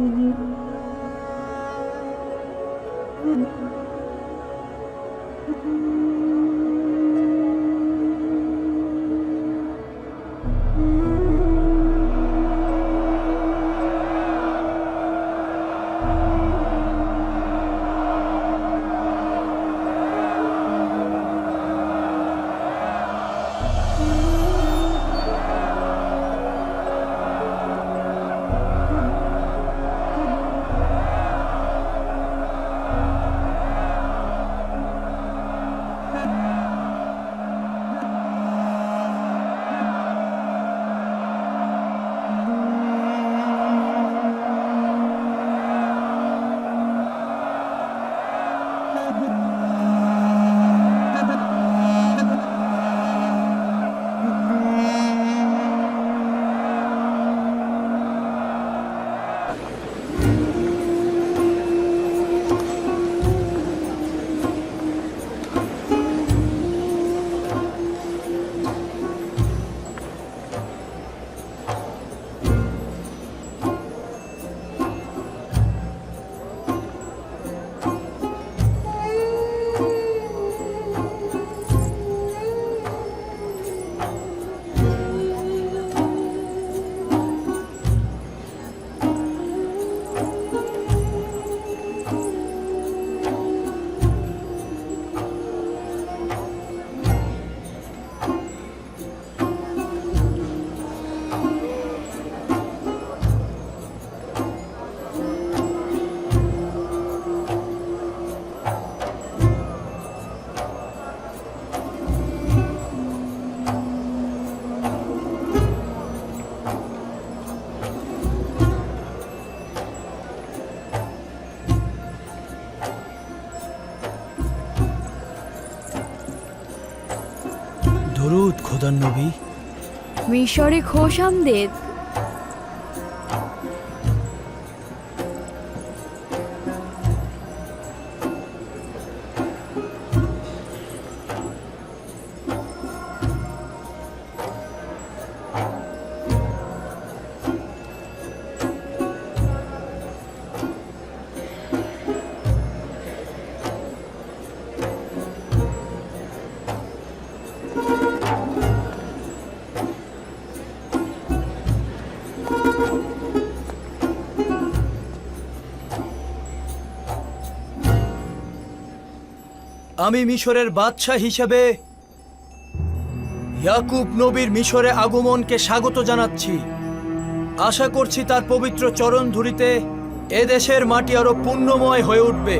Mm-hmm. খোদার নবী মিশরে খোশামদেদ আমি মিশরের বাদশাহ হিসেবে ইয়াকুব নবীর মিশরে আগমনকে স্বাগত জানাচ্ছি। আশা করছি তার পবিত্র চরণ ধুরিতে এদেশের মাটি আরও পুণ্যময় হয়ে উঠবে।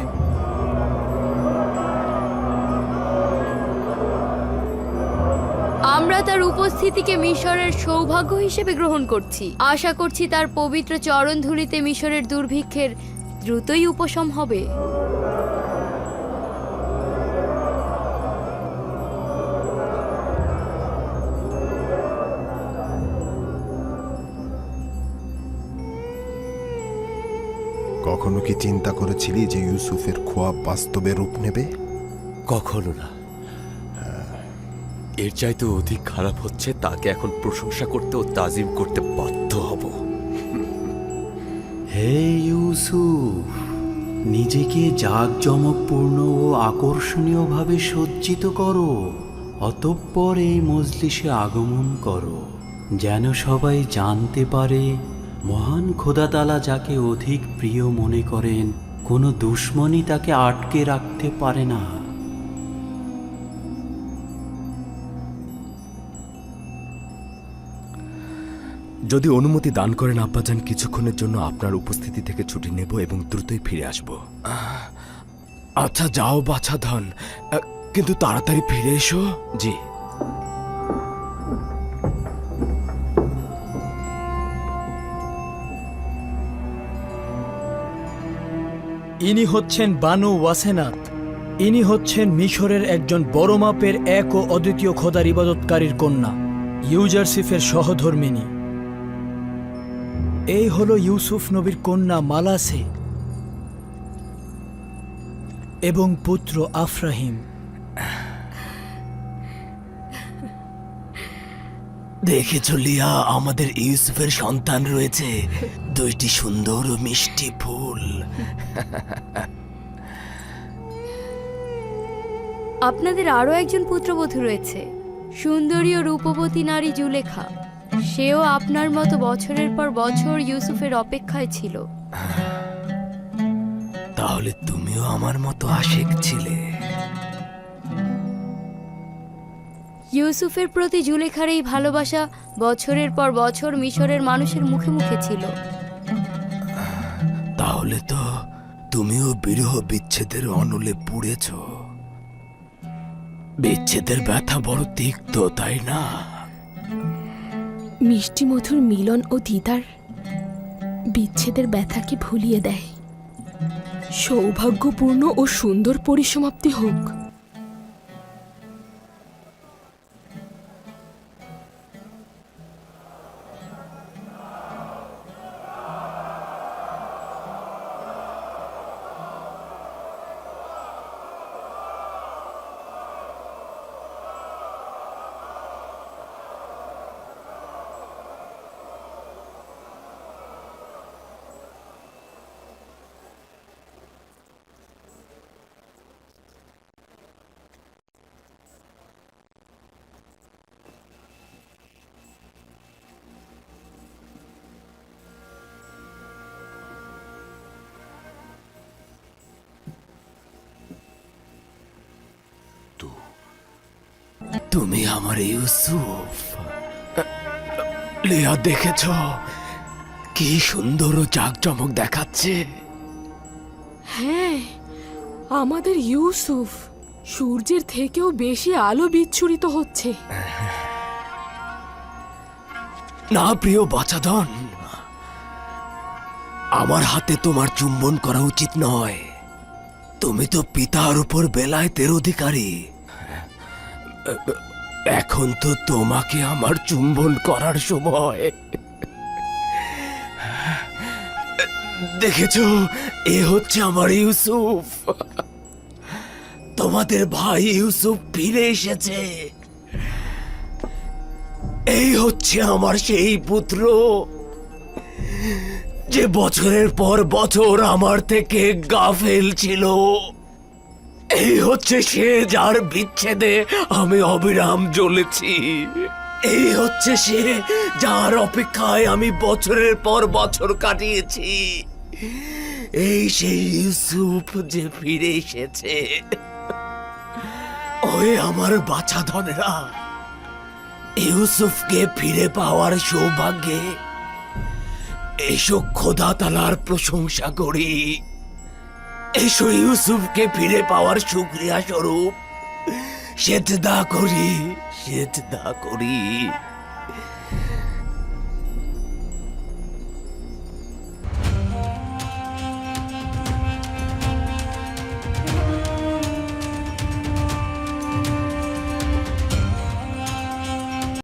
আমরা তার উপস্থিতিকে মিশরের সৌভাগ্য হিসেবে গ্রহণ করছি। আশা করছি তার পবিত্র চরণ ধুলিতে মিশরের দুর্ভিক্ষের দ্রুতই উপশম হবে। কি চিন্তা করেছিলি যে ইউসুফের খোয়াব বাস্তবে রূপ নেবে? কখনো না। এর চাইতে অধিক খারাপ হচ্ছে তাকে এখন প্রশংসা করতে ও তাজিম করতে বাধ্য হব। হে ইউসুফ নিজেকে জাঁকজমকপূর্ণ ও আকর্ষণীয়ভাবে সজ্জিত করো অতঃপর এই মজলিসে আগমন করো যেন সবাই জানতে পারে মহান খোদাতালা যাকে অধিক প্রিয় মনে করেন কোনো দুশ্মনই তাকে আটকে রাখতে পারে না। যদি অনুমতি দান করেন আব্বাজান কিছুক্ষণের জন্য আপনার উপস্থিতি থেকে ছুটি নেব এবং দ্রুতই ফিরে আসব। আচ্ছা যাও বাছা ধন। কিন্তু তাড়াতাড়ি ফিরে এসো। জি। ইনি হচ্ছেন বানু ওয়াসেনাত। ইনি হচ্ছেন মিশরের একজন বড় মাপের এক ও অদ্বিতীয় খোদার ইবাদতকারীর কন্যা, ইউজারসিফের সহধর্মিনী এই হল ইউসুফ নবীর কন্যা মালাসে এবং পুত্র আফরাহিম। দেখেছ লিয়া? আমাদের ইউসুফের সন্তান রয়েছে। দুইটি সুন্দর ও মিষ্টি ফুল। আপনাদের আরও একজন পুত্রবধূ রয়েছে। সুন্দরী ও রূপবতী নারী জুলেখা। সেও আপনার মতো বছরের পর বছর ইউসুফের অপেক্ষায় ছিল। তাহলে তুমিও আমার মতো আশেক ছিলে। ইউসুফের প্রতি জুলেখার এই ভালোবাসা বছরের পর বছর মিশরের মানুষের মুখে মুখে ছিল। তাহলে তো তুমিও বিরহ বিচ্ছেদের অনলে পুড়েছ। বিচ্ছেদের ব্যথা বড় তিক্ত তাই না? মিষ্টি মধুর মিলন ও দিদার বিচ্ছেদের ব্যথাকে ভুলিয়ে দেয়। সৌভাগ্যপূর্ণ ও সুন্দর পরিসমাপ্তি হোক। তুমি আমার ইউসুফ। লিয়া দেখেছ? কি সুন্দর ও জাকজমক দেখাচ্ছে। হ্যাঁ আমাদের ইউসুফ সূর্যের থেকেও বেশি আলো বিচ্ছুরিত হচ্ছে। না প্রিয় বাচাধন আমার হাতে তোমার চুম্বন করা উচিত নয়। তুমি তো পিতার উপর বেলায়েতের অধিকারী। এখন তো তোমাকে আমার চুম্বন করার সময়। দেখেছ, এ হচ্ছে আমার ইউসুফ। তোমাদের ভাই ইউসুফ ফিরে এসেছে। এই হচ্ছে আমার সেই পুত্র। যে বছরের পর বছর আমার থেকে গাফেল ছিল। এই হচ্ছে সে যার বিচ্ছেদে আমি অবিরাম জ্বলেছি। এই হচ্ছে সে যার অপেক্ষায় আমি বছরের পর বছর কাটিয়েছি। এই সেই ইউসুফ যে ফিরে এসেছে। ওই আমার বাছা ধনেরা, ইউসুফকে ফিরে পাওয়ার সৌভাগ্যে এসো খোদা তালার প্রশংসা করি। এসো ইউসুফকে ফিরে পাওয়ার শুক্রিয়া স্বরূপ। সেজদা করি সেজদা করি।